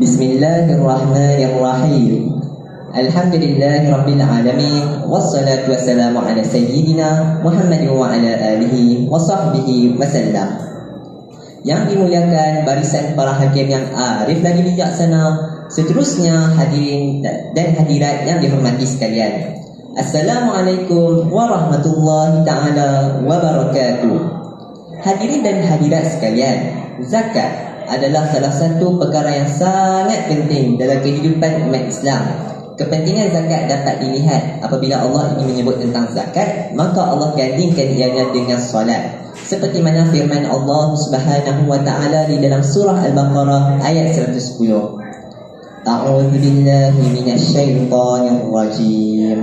Bismillahirrahmanirrahim. Alhamdulillahi rabbil alamin wassalatu wassalamu ala sayyidina Muhammad wa ala alihi wa sahbihi wasallam. Yang dimuliakan barisan para hakim yang arif lagi bijaksana, seterusnya hadirin dan hadirat yang dihormati sekalian. Assalamualaikum warahmatullahi taala wabarakatuh. Hadirin dan hadirat sekalian, zakat adalah salah satu perkara yang sangat penting dalam kehidupan umat Islam Kepentingan zakat dapat dilihat apabila Allah ingin menyebut tentang zakat maka Allah gandingkan ianya dengan solat seperti mana firman Allah Subhanahu wa taala di dalam surah Al-Baqarah ayat 110. A'udzu billahi minasyaitonir rajim.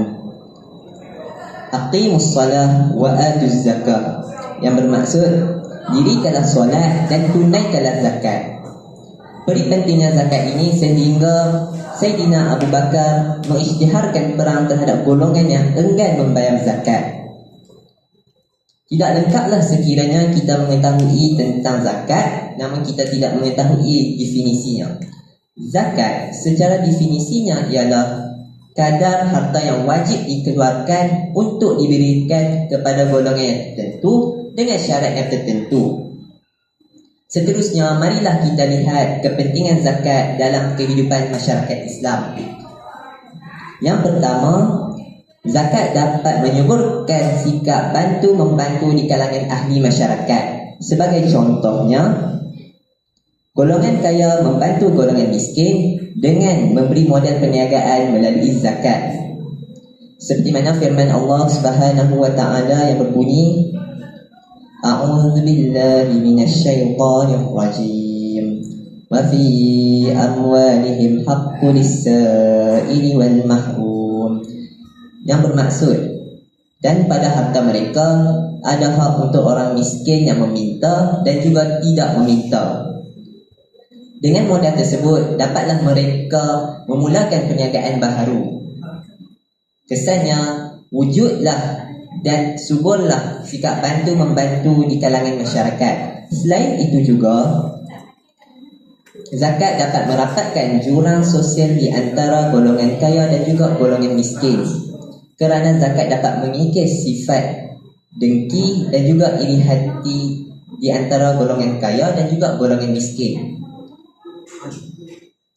Aqimus salah wa atuz zakah. Yang bermaksud dirikanlah solat dan tunaikanlah zakat. Beri pentingnya zakat ini sehingga Sayyidina Abu Bakar mengisytiharkan perang terhadap golongan yang enggan membayar zakat. Tidak lengkaplah sekiranya kita mengetahui tentang zakat namun kita tidak mengetahui definisinya. Zakat secara definisinya ialah kadar harta yang wajib dikeluarkan untuk diberikan kepada golongan yang tertentu dengan syarat yang tertentu. Seterusnya, marilah kita lihat kepentingan zakat dalam kehidupan masyarakat Islam. Yang pertama, Zakat dapat menyuburkan sikap bantu-membantu di kalangan ahli masyarakat. Sebagai contohnya, golongan kaya membantu golongan miskin dengan memberi modal perniagaan melalui zakat. Seperti mana firman Allah Subhanahu wa taala yang berbunyi A'udzu billahi minasyaitonir rajim. Wa fi amwalihim haqqul lis-sa'ili wal mahrum yang bermaksud dan pada harta mereka ada hak untuk orang miskin yang meminta dan juga tidak meminta. Dengan modal tersebut dapatlah mereka memulakan perniagaan baharu. Kesannya wujudlah dan suburlah sikap bantu membantu di kalangan masyarakat. Selain itu juga zakat dapat merapatkan jurang sosial di antara golongan kaya dan juga golongan miskin kerana zakat dapat mengikis sifat dengki dan juga iri hati di antara golongan kaya dan juga golongan miskin.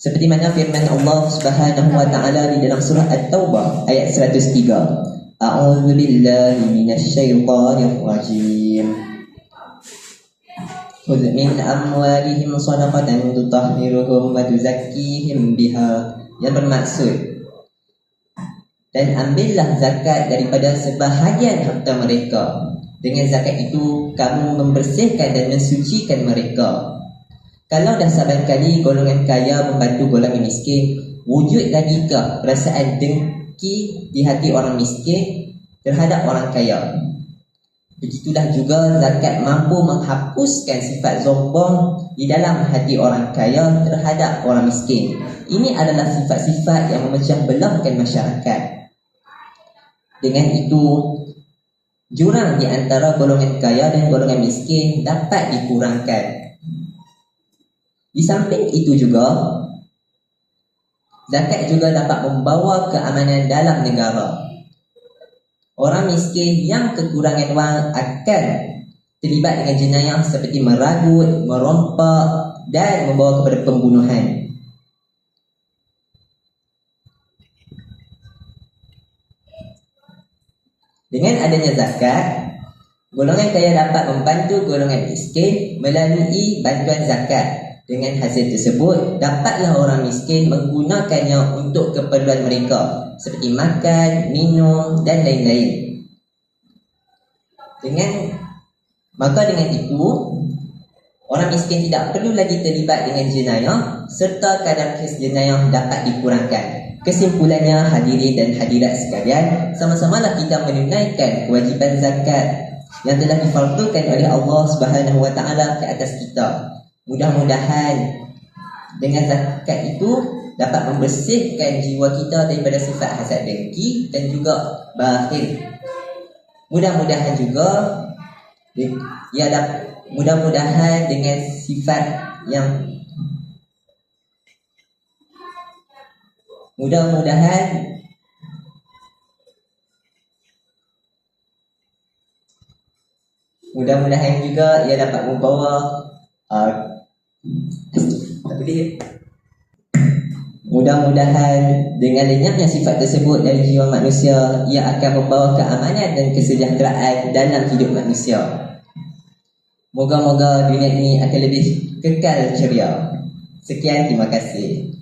Seperti mana firman Allah Subhanahu wa taala di dalam surah At-Taubah ayat 103. A'udzu billahi minasyaitonir rajim. Khudh min amwalihim shadaqatan tutahhiruhum wa tuzakkihim biha. Yang bermaksud dan ambillah zakat daripada sebahagian harta mereka. Dengan zakat itu, kamu membersihkan dan mensucikan mereka. Kalau dah saban kali golongan kaya membantu golongan miskin, wujud lagi ke perasaan dengki di hati orang miskin terhadap orang kaya? Begitulah juga zakat mampu menghapuskan sifat zombong di dalam hati orang kaya terhadap orang miskin. Ini adalah sifat-sifat yang memecah belahkan masyarakat. Dengan itu, jurang di antara golongan kaya dan golongan miskin dapat dikurangkan. Di samping itu juga, zakat juga dapat membawa keamanan dalam negara. Orang miskin yang kekurangan wang akan terlibat dengan jenayah seperti meragut, merompak dan membawa kepada pembunuhan. Dengan adanya zakat, golongan kaya dapat membantu golongan miskin melalui bantuan zakat. Dengan hasil tersebut, dapatlah orang miskin menggunakannya untuk keperluan mereka seperti makan, minum dan lain-lain. Dengan maka dengan itu, orang miskin tidak perlu lagi terlibat dengan jenayah serta kadar kes jenayah dapat dikurangkan. Kesimpulannya hadirin dan hadirat sekalian Sama-samalah kita menunaikan kewajiban zakat Yang telah difardukan oleh Allah Subhanahu Wa Taala ke atas kita Mudah-mudahan Dengan zakat itu Dapat membersihkan jiwa kita daripada sifat hasad dengki Dan juga bakhil. Mudah-mudahan juga Ya Mudah-mudahan dengan sifat yang Mudah-mudahan Mudah-mudahan juga ia dapat membawa uh, apa dia? Mudah-mudahan dengan lenyapnya sifat tersebut dari jiwa manusia ia akan membawa keamanan dan kesejahteraan dalam hidup manusia. Moga-moga dunia ini akan lebih kekal ceria. Sekian, terima kasih.